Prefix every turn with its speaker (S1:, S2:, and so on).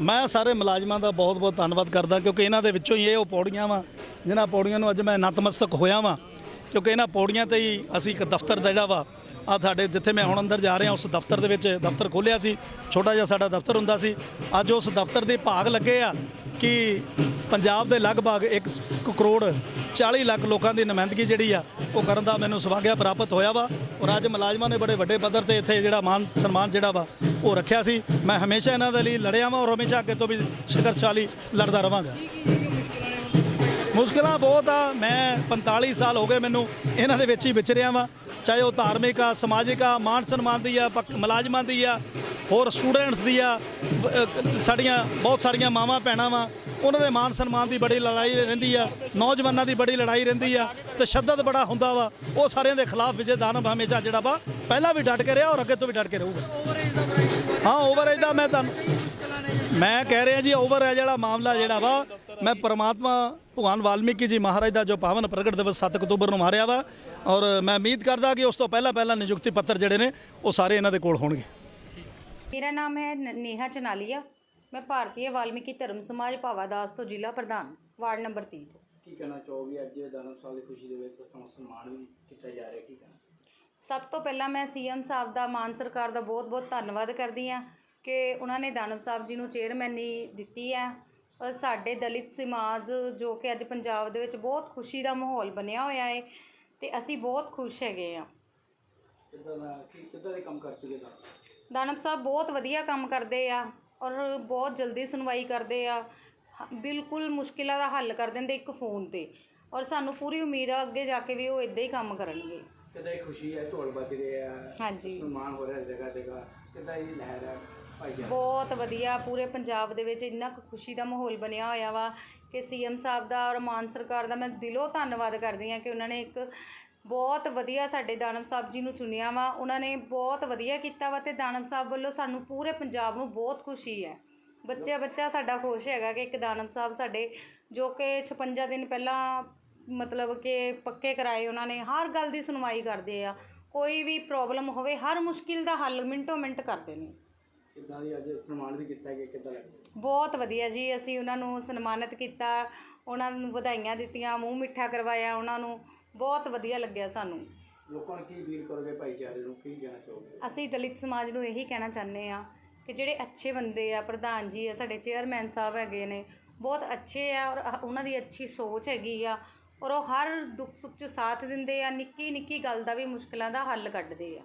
S1: ਮੈਂ ਸਾਰੇ ਮੁਲਾਜ਼ਮਾਂ ਦਾ ਬਹੁਤ-ਬਹੁਤ ਧੰਨਵਾਦ ਕਰਦਾ ਕਿਉਂਕਿ ਇਹਨਾਂ ਦੇ ਵਿੱਚੋਂ ਹੀ ਇਹ ਉਹ ਪੌੜੀਆਂ ਵਾ, ਜਿਨ੍ਹਾਂ ਪੌੜੀਆਂ ਨੂੰ ਅੱਜ ਮੈਂ ਨਤਮਸਤਕ ਹੋਇਆ ਵਾਂ। ਕਿਉਂਕਿ ਇਹਨਾਂ ਪੌੜੀਆਂ ਤੇ ਹੀ ਅਸੀਂ ਇੱਕ ਦਫ਼ਤਰ ਦਾ ਜਿਹੜਾ ਵਾ ਆ ਸਾਡੇ ਜਿੱਥੇ ਮੈਂ ਹੁਣ ਅੰਦਰ ਜਾ ਰਿਹਾ, ਉਸ ਦਫ਼ਤਰ ਦੇ ਵਿੱਚ ਦਫ਼ਤਰ ਖੋਲ੍ਹਿਆ ਸੀ, ਛੋਟਾ ਜਿਹਾ ਸਾਡਾ ਦਫ਼ਤਰ ਹੁੰਦਾ ਸੀ। ਅੱਜ ਉਸ ਦਫ਼ਤਰ ਦੇ ਭਾਗ ਲੱਗੇ ਆ। ਕਿ ਪੰਜਾਬ ਦੇ ਲਗਭਗ 1 ਕਰੋੜ 40 ਲੱਖ ਲੋਕਾਂ ਦੀ ਨੁਮਾਇੰਦਗੀ ਜਿਹੜੀ ਆ, ਉਹ ਕਰਨ ਦਾ ਮੈਨੂੰ ਸੁਭਾਗਿਆ ਪ੍ਰਾਪਤ ਹੋਇਆ ਵਾ ਔਰ ਅੱਜ ਮੁਲਾਜ਼ਮਾਂ ਨੇ ਬੜੇ ਵੱਡੇ ਪੱਧਰ ਤੇ ਇੱਥੇ ਜਿਹੜਾ ਮਾਨ, ਸਨਮਾਨ ਜਿਹੜਾ ਵਾ, ਉਹ ਰੱਖਿਆ ਸੀ। ਮੈਂ ਹਮੇਸ਼ਾ ਇਹਨਾਂ ਦੇ ਲਈ ਲੜਿਆ ਵਾਂ ਔਰ ਹਮੇਸ਼ਾ ਅੱਗੇ ਤੋਂ ਵੀ ਸੰਘਰਸ਼ਾਲੀ ਲੜਦਾ ਰਵਾਂਗਾ। ਮੁਸ਼ਕਲਾਂ ਬਹੁਤ ਆ। ਮੈਂ 45 ਸਾਲ ਹੋ ਗਏ ਮੈਨੂੰ ਇਹਨਾਂ ਦੇ ਵਿੱਚ ਹੀ ਵਿਚਰਿਆ ਵਾਂ। ਚਾਹੇ ਉਹ ਧਾਰਮਿਕ ਆ, ਸਮਾਜਿਕ ਆ, ਮਾਨ ਸਨਮਾਨ ਦੀ ਆ, ਪੱਕ- ਮੁਲਾਜ਼ਮਾਂ ਦੀ ਆ ਹੋਰ ਸਟੂਡੈਂਟਸ ਦੀ ਆ ਸਾਡੀਆਂ ਬਹੁਤ ਸਾਰੀਆਂ ਮਾਵਾਂ ਭੈਣਾਂ ਵਾ, ਉਹਨਾਂ ਦੇ ਮਾਨ ਸਨਮਾਨ ਦੀ ਬੜੀ ਲੜਾਈ ਰਹਿੰਦੀ ਆ, ਨੌਜਵਾਨਾਂ ਦੀ ਬੜੀ ਲੜਾਈ ਰਹਿੰਦੀ ਆ ਤਸ਼ੱਦਦ ਬੜਾ ਹੁੰਦਾ ਵਾ, ਉਹ ਸਾਰਿਆਂ ਦੇ ਖਿਲਾਫ ਵਿਜੇ ਦਾਨਵ ਹਮੇਸ਼ਾ ਜਿਹੜਾ ਵਾ, ਪਹਿਲਾਂ ਵੀ ਡਟ ਕੇ ਰਿਹਾ ਔਰ ਅੱਗੇ ਤੋਂ ਵੀ ਡਟ ਕੇ ਰਹੂਗਾ। ਹਾਂ ਓਵਰਏਜ ਦਾ ਮੈਂ ਤੁਹਾਨੂੰ, ਮੈਂ ਕਹਿ ਰਿਹਾ ਜੀ ਓਵਰ ਹੈ ਜਿਹੜਾ ਮਾਮਲਾ ਜਿਹੜਾ ਵਾ, ਮੈਂ ਪਰਮਾਤਮਾ ਭਗਵਾਨ ਵਾਲਮੀਕੀ ਜੀ ਮਹਾਰਾਜ ਦਾ ਜੋ ਪਾਵਨ ਪ੍ਰਗਟ ਦਿਵਸ 7 ਅਕਤੂਬਰ ਨੂੰ ਮਾਰਿਆ ਵਾ, ਔਰ ਮੈਂ ਉਮੀਦ ਕਰਦਾ ਕਿ ਉਸ ਤੋਂ ਪਹਿਲਾਂ ਪਹਿਲਾਂ ਨਿਯੁਕਤੀ ਪੱਤਰ ਜਿਹੜੇ ਨੇ, ਉਹ ਸਾਰੇ ਇਹਨਾਂ ਦੇ ਕੋਲ ਹੋਣਗੇ।
S2: ਮੇਰਾ ਨਾਮ ਹੈ ਨੇਹਾ ਚਨਾਲੀਆ। ਮੈਂ ਭਾਰਤੀ ਵਾਲਮੀਕੀ ਧਰਮ ਸਮਾਜ ਭਾਵਾਦਾਸ ਤੋਂ ਜ਼ਿਲ੍ਹਾ ਪ੍ਰਧਾਨ ਵਾਰਡ ਨੰਬਰ 30 ਤੋਂ।
S3: ਕੀ ਕਹਿਣਾ ਚਾਹੋਗੇ? ਅੱਜ ਦਾਨਵ ਸਾਹਿਬ ਦੀ ਖੁਸ਼ੀ ਦੇ ਵਿੱਚ ਤੁਹਾਨੂੰ ਸਨਮਾਨ ਵੀ ਕੀਤਾ ਜਾ ਰਿਹਾ। ਕੀ ਕਹਿਣਾ
S2: ਸਭ ਤੋਂ ਪਹਿਲਾਂ ਮੈਂ ਸੀਐਮ ਸਾਹਿਬ ਦਾ ਮਾਨ ਸਰਕਾਰ ਦਾ ਬਹੁਤ-ਬਹੁਤ ਧੰਨਵਾਦ ਕਰਦੀ ਹਾਂ ਕਿ ਉਹਨਾਂ ਨੇ ਦਾਨਵ ਸਾਹਿਬ ਜੀ ਨੂੰ ਚੇਅਰਮੈਨੀ ਦਿੱਤੀ ਹੈ। ਔਰ ਸਾਡੇ ਦਲਿਤ ਸਮਾਜ ਜੋ ਕਿ ਅੱਜ ਪੰਜਾਬ ਦੇ ਵਿੱਚ ਬਹੁਤ ਖੁਸ਼ੀ ਦਾ ਮਾਹੌਲ ਬਣਿਆ ਹੋਇਆ ਹੈ ਤੇ ਅਸੀਂ ਬਹੁਤ ਖੁਸ਼ ਹੈਗੇ ਆ
S3: ਕਿੱਦਾਂ ਦਾ ਕੀ ਕਿੱਦਾਂ ਦੇ ਕੰਮ ਕਰ ਚੁੱਕੇ ਦਾ
S2: ਦਾਨਵ ਸਾਹਿਬ ਬਹੁਤ ਵਧੀਆ ਕੰਮ ਕਰਦੇ ਆ ਔਰ ਬਹੁਤ ਜਲਦੀ ਸੁਣਵਾਈ ਕਰਦੇ ਆ। ਬਿਲਕੁਲ ਮੁਸ਼ਕਿਲਾਂ ਦਾ ਹੱਲ ਕਰ ਦਿੰਦੇ ਇੱਕ ਫੋਨ ਤੇ। ਔਰ ਸਾਨੂੰ ਪੂਰੀ ਉਮੀਦ ਆ ਅੱਗੇ ਜਾ ਕੇ ਵੀ ਉਹ ਇਦਾਂ ਹੀ ਕੰਮ ਕਰਨਗੇ।
S3: ਕਿੱਦਾਂ ਇਹ ਖੁਸ਼ੀ ਹੈ ਢੋਲ ਵੱਜ ਰਹੇ ਆ?
S2: ਹਾਂਜੀ।
S3: ਸਨਮਾਨ ਹੋ ਰਿਹਾ ਜਗ੍ਹਾ ਜਗ੍ਹਾ ਕਿੱਦਾਂ ਇਹ ਲਹਿਰ ਹੈ
S2: ਬਹੁਤ ਵਧੀਆ ਪੂਰੇ ਪੰਜਾਬ ਦੇ ਵਿੱਚ ਇੰਨਾ ਕੁ ਖੁਸ਼ੀ ਦਾ ਮਾਹੌਲ ਬਣਿਆ ਹੋਇਆ ਵਾ ਕਿ ਸੀਐਮ ਸਾਹਿਬ ਦਾ ਔਰ ਮਾਨ ਸਰਕਾਰ ਦਾ ਮੈਂ ਦਿਲੋਂ ਧੰਨਵਾਦ ਕਰਦੀ ਹਾਂ ਕਿ ਉਹਨਾਂ ਨੇ ਇੱਕ ਬਹੁਤ ਵਧੀਆ ਸਾਡੇ ਦਾਨਵ ਸਾਹਿਬ ਜੀ ਨੂੰ ਚੁਣਿਆ ਵਾ। ਉਹਨਾਂ ਨੇ ਬਹੁਤ ਵਧੀਆ ਕੀਤਾ ਵਾ ਤੇ ਦਾਨਵ ਸਾਹਿਬ ਵੱਲੋਂ ਸਾਨੂੰ ਪੂਰੇ ਪੰਜਾਬ ਨੂੰ ਬਹੁਤ ਖੁਸ਼ੀ ਹੈ। ਬੱਚਾ ਬੱਚਾ ਸਾਡਾ ਖੁਸ਼ ਹੈਗਾ ਕਿ ਇੱਕ ਦਾਨਵ ਸਾਹਿਬ ਸਾਡੇ ਜੋ ਕਿ 56 ਦਿਨ ਪਹਿਲਾਂ ਮਤਲਬ ਕਿ ਪੱਕੇ ਕਰਾਏ ਉਹਨਾਂ ਨੇ ਹਰ ਗੱਲ ਦੀ ਸੁਣਵਾਈ ਕਰਦੇ ਆ। ਕੋਈ ਵੀ ਪ੍ਰੋਬਲਮ ਹੋਵੇ ਹਰ ਮੁਸ਼ਕਿਲ ਦਾ ਹੱਲ ਮਿੰਟੋ ਮਿੰਟ ਕਰਦੇ ਨੇ।
S3: ਕਿੱਦਾਂ ਦੀ ਅੱਜ ਸਨਮਾਨ ਵੀ ਕੀਤਾ ਗਿਆ ਕਿੱਦਾਂ ਲੱਗਦਾ
S2: ਬਹੁਤ ਵਧੀਆ ਜੀ ਅਸੀਂ ਉਹਨਾਂ ਨੂੰ ਸਨਮਾਨਿਤ ਕੀਤਾ ਉਹਨਾਂ ਨੂੰ ਵਧਾਈਆਂ ਦਿੱਤੀਆਂ ਮੂੰਹ ਮਿੱਠਾ ਕਰਵਾਇਆ ਉਹਨਾਂ ਨੂੰ। ਬਹੁਤ ਵਧੀਆ ਲੱਗਿਆ ਸਾਨੂੰ।
S3: ਲੋਕਾਂ ਨੂੰ ਕੀ ਅਪੀਲ ਕਰੋਗੇ ਭਾਈਚਾਰੇ ਨੂੰ? ਕੀ ਕਹਿਣਾ ਚਾਹੋਗੇ?
S2: ਅਸੀਂ ਦਲਿਤ ਸਮਾਜ ਨੂੰ ਇਹੀ ਕਹਿਣਾ ਚਾਹੁੰਦੇ ਆ ਕਿ ਜਿਹੜੇ ਅੱਛੇ ਬੰਦੇ ਆ ਪ੍ਰਧਾਨ ਜੀ ਆ ਸਾਡੇ ਚੇਅਰਮੈਨ ਸਾਹਿਬ ਹੈਗੇ ਨੇ ਬਹੁਤ ਅੱਛੇ ਆ ਔਰ ਉਹਨਾਂ ਦੀ ਅੱਛੀ ਸੋਚ ਹੈਗੀ ਆ ਔਰ ਉਹ ਹਰ ਦੁੱਖ ਸੁੱਖ 'ਚ ਸਾਥ ਦਿੰਦੇ ਆ ਨਿੱਕੀ ਨਿੱਕੀ ਗੱਲ ਦਾ ਵੀ ਮੁਸ਼ਕਲਾਂ ਦਾ ਹੱਲ ਕੱਢਦੇ ਆ।